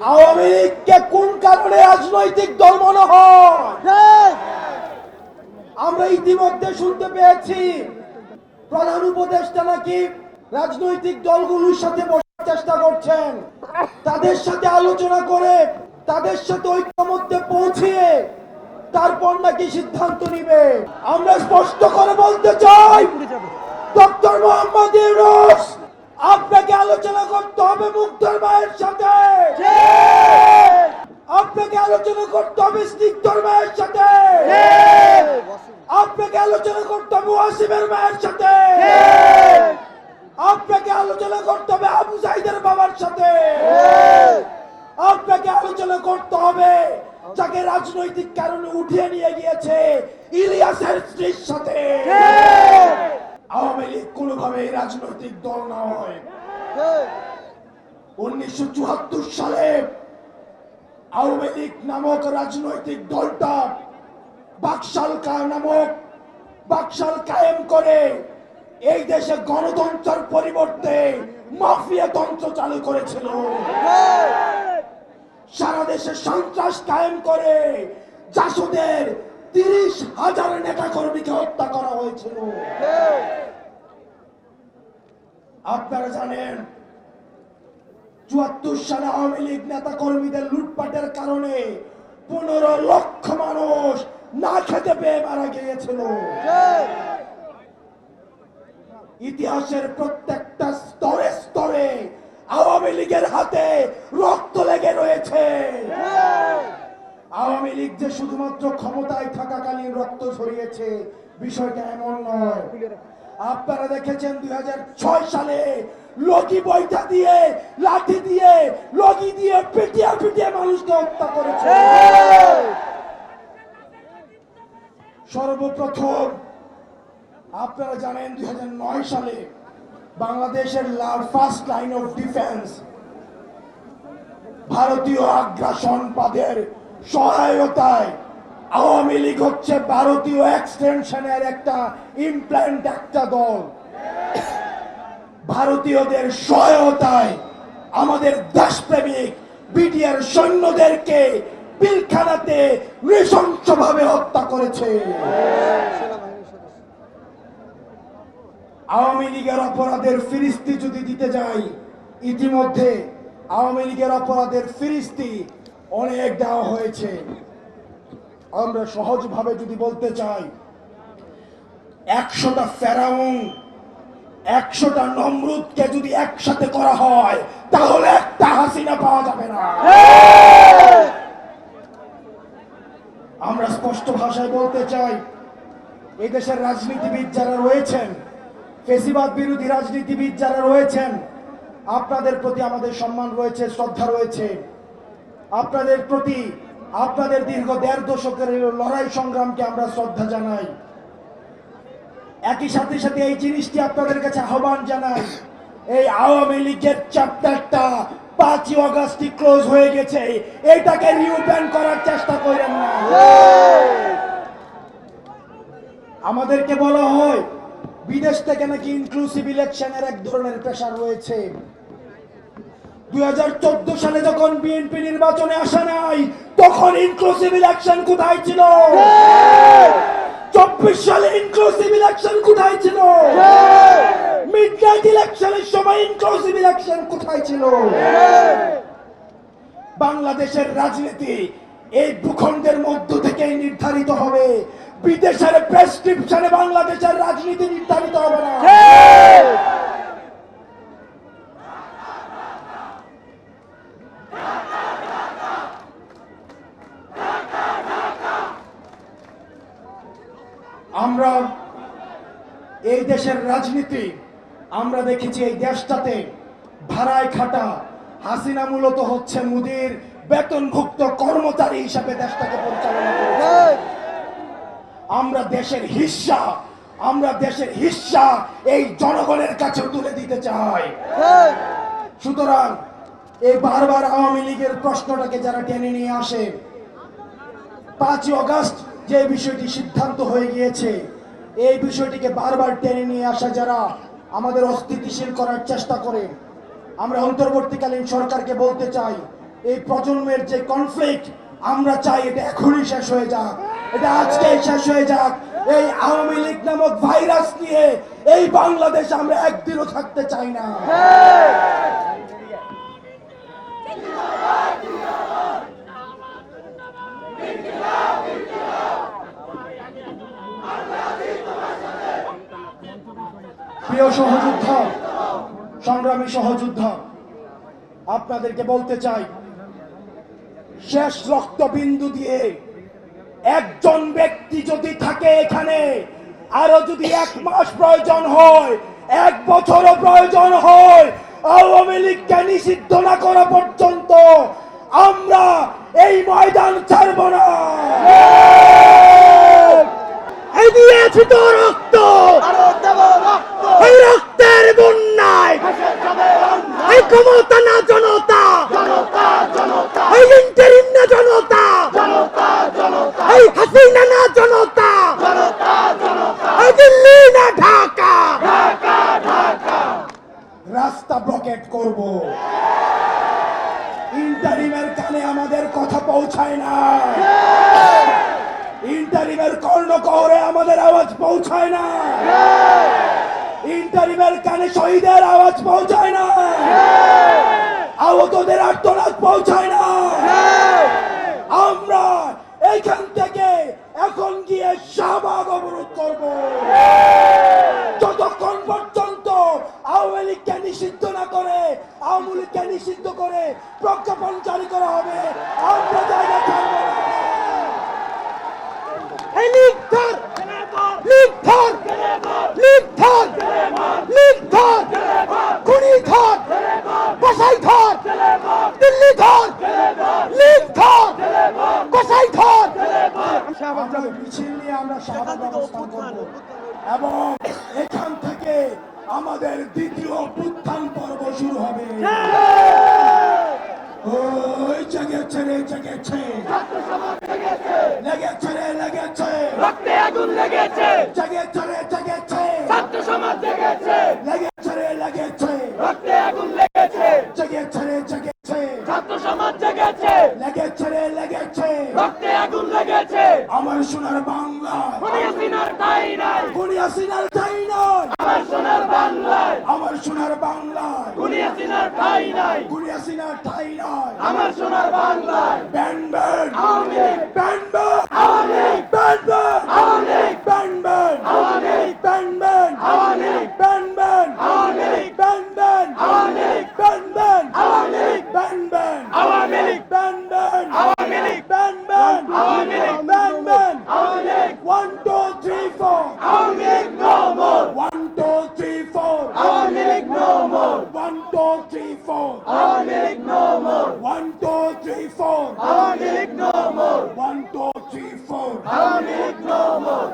আওয়ামী লীগকে কোন কারণে রাজনৈতিক দল মনে হয়? আমরা ইতিমধ্যে শুনতে পেয়েছি প্রধান উপদেষ্টা নাকি রাজনৈতিক দলগুলোর সাথে বসার চেষ্টা করছেন। তাদের সাথে আলোচনা করে তাদের সাথে ঐক্যমত্যে পৌঁছিয়ে তারপর নাকি সিদ্ধান্ত নিবে। আমরা স্পষ্ট করে বলতে চাই ডক্টর মোহাম্মদ ইউনুস আপনাকে আলোচনা করতে হবে মুক্তার মায়ের সাথে। আপনাকে আলোচনা করতে হবে স্নিগ্ধর মায়ের সাথে। আপনাকে আলোচনা করতে হবে ওয়াসিমের মায়ের সাথে। আপনাকে আলোচনা করতে হবে আবু সাইদের বাবার সাথে। আপনাকে আলোচনা করতে হবে যাকে রাজনৈতিক কারণে উঠিয়ে নিয়ে গিয়েছে ইলিয়াসের স্ত্রীর সাথে। আওয়ামী লীগ কোনোভাবে রাজনৈতিক দল না হয়। উনিশশো চুয়াত্তর সালে আওয়ামী লীগ নামক রাজনৈতিক দলটা বাকশাল কা নামক বাকশাল কায়েম করে এই দেশে গণতন্ত্রের পরিবর্তে মাফিয়া তন্ত্র চালু করেছিল। সারা দেশে সন্ত্রাস কায়েম করে জাসদের তিরিশ হাজার নেতা কর্মীকে হত্যা করা হয়েছিল। আপনারা জানেন, চুয়াত্তর সালে আওয়ামী লীগ নেতা কর্মীদের লুটপাটের কারণে পনেরো লক্ষ মানুষ না খেতে পেয়ে মারা গিয়েছিল। ইতিহাসের প্রত্যেকটা স্তরে স্তরে আওয়ামী লীগের হাতে রক্ত লেগে রয়েছে। আওয়ামী লীগ যে শুধুমাত্র ক্ষমতায় থাকাকালীন রক্ত ছড়িয়েছে বিষয়টা এমন নয়। আপনারা দেখেছেন দুই হাজার ছয় সালে লগি বইটা দিয়ে, লাঠি দিয়ে, লগি দিয়ে পিটিয়ে পিটিয়ে মানুষকে হত্যা করেছে। সর্বপ্রথম, আপনারা জানেন দুই নয় সালে বাংলাদেশের ফার্স্ট লাইন অফ ডিফেন্স ভারতীয় আগ্রাসন পাদের সহায়তায় আওয়ামী লীগ হচ্ছে ভারতীয় এক্সটেনশনের একটা ইমপ্ল্যান্ট একটা দল। ভারতীয়দের সহায়তায় আমাদের দেশপ্রেমিক বিডিআর সৈন্যদেরকে পিলখানাতে নৃশংসভাবে হত্যা করেছে। আওয়ামী লীগের অপরাধের ফিরিস্তি যদি দিতে যাই, ইতিমধ্যে আওয়ামী লীগের অপরাধের ফিরিস্তি অনেক দেওয়া হয়েছে। আমরা সহজভাবে যদি বলতে চাই, একশোটা ফেরাউন, একশোটা নমরুদকে যদি একসাথে করা হয়, তাহলে একটা হাসিনা পাওয়া যাবে না। আমরা স্পষ্ট ভাষায় বলতে চাই এদেশের রাজনীতিবিদ যারা রয়েছেন, ফেসিবাদ বিরোধী রাজনীতিবিদ যারা রয়েছেন, আপনাদের প্রতি আমাদের সম্মান রয়েছে, শ্রদ্ধা রয়েছে। আপনাদের প্রতি আপনাদের দীর্ঘ দেড় দশকের লড়াই সংগ্রামকে আমরা শ্রদ্ধা জানাই। একই সাথে সাথে এই জিনিসটি আপনাদের কাছে আহ্বান জানাই। এই আওয়ামী লীগের চ্যাপ্টারটা পাঁচই অগস্টই ক্লোজ হয়ে গেছে। এটাকে রিওপেন করার চেষ্টা করেন না। আমাদেরকে বলা হয়, বিদেশ থেকে নাকি ইনক্লুসিভ ইলেকশনের এক ধরনের প্রেশার রয়েছে। দুই হাজার চোদ্দ সালে যখন বিএনপি নির্বাচনে আসে নাই, তখন ইনক্লুসিভ ইলেকশন কোথায় ছিল? চব্বিশ সালে ইনক্লুসিভ ইলেকশন কোথায় ছিল? মিড নাইট ইলেকশনের সময় ইনক্লুসিভ ইলেকশন কোথায় ছিল? বাংলাদেশের রাজনীতি এই ভূখণ্ডের মধ্য থেকেই নির্ধারিত হবে। বিদেশের প্রেসক্রিপশনে বাংলাদেশের রাজনীতি নির্ধারিত হবে না আমরা এই দেশের রাজনীতি আমরা দেখেছি এই দেশটাতে ভাড়ায় খাটা হাসিনা মূলত হচ্ছে মুদির বেতনভুক্ত কর্মচারী হিসাবে দেশটাকে পরিচালনা করেছে আমরা দেশের হিস্সা আমরা দেশের হিস্সা এই জনগণের কাছে তুলে দিতে চাই। সুতরাং এই বারবার আওয়ামী লীগের প্রশ্নটাকে যারা টেনে নিয়ে আসে পাঁচই অগস্ট যে বিষয়টি সিদ্ধান্ত হয়ে গিয়েছে এই বিষয়টিকে বারবার টেনে নিয়ে আসা যারা আমাদের অস্থিতিশীল করার চেষ্টা করে, আমরা অন্তর্বর্তীকালীন সরকারকে বলতে চাই, এই প্রজন্মের যে কনফ্লিক্ট আমরা চাই এটা এখনই শেষ হয়ে যাক। এটা আজকে শেষ হয়ে যাক। এই আওয়ামী লীগ নামক ভাইরাস নিয়ে এই বাংলাদেশ আমরা একদিনও থাকতে চাই না। প্রিয় সহযুদ্ধ, সংগ্রামী সহযুদ্ধ, আপনাদেরকে বলতে চাই, শেষ রক্তবিন্দু দিয়ে একজন ব্যক্তি যদি থাকে এখানে, আরও যদি এক মাস প্রয়োজন হয়, এক বছরও প্রয়োজন হয়, আওয়ামী লীগকে নিষিদ্ধ না করা পর্যন্ত আমরা এই ময়দান ছাড়ব না এই দিয়েছি তো রক্ত এই রক্তের বন্যায় এই ক্ষমতা না জনতা। এই ইন্টারিম না জনতা। এই হাসিনা না জনতা। এই দিল্লি না ঢাকা। রাস্তা ব্লকেট করব। ইন্টারিমের কানে আমাদের কথা পৌঁছায় না। ইন্টারিমের কর্ণকহরে আমাদের আওয়াজ পৌঁছায় না। ইন্টারিমের কানে শহীদের আওয়াজ পৌঁছায় না। আহতদের আর্তনাদ পৌঁছায় না আমরা এইখান থেকে এখন গিয়ে শাহবাগ অবরোধ করব যতক্ষণ পর্যন্ত আওয়ামী লীগকে নিষিদ্ধ না করে আওয়ামী লীগকে নিষিদ্ধ করে প্রজ্ঞাপন জারি করা হবে আমরা জায়গা ছাড়বো না এই লীগ ধর লীগ ধর লীগ ধর লীগ ধর খুনি ধর কসাই ধর দিল্লি ধর লীগ ধর কসাই ধর আমরা মিছিল নিয়ে আমরা শাহবাগ অবস্থান করব। এবং এখান থেকে আমাদের দ্বিতীয় উত্থান পর্ব শুরু হবে। ওই জেগেছে রে জেগেছে। লেগেছে রে লেগেছে। রক্তে আগুন লেগেছে। জেগেছে সোনার বাংলা। গুনিয়া সিনার ঠাই নাই। আমার সোনার বাংলায়। আমার সোনার বাংলা গুনিয়া সিনার ঠাই নাই। গুনিয়া সিনার ঠাই নাই। আমার সোনার বাংলায়। Band band band. three, four. Awaami League no more. One, two, three, four. Awaami League no more. One, two, three, four. Awaami League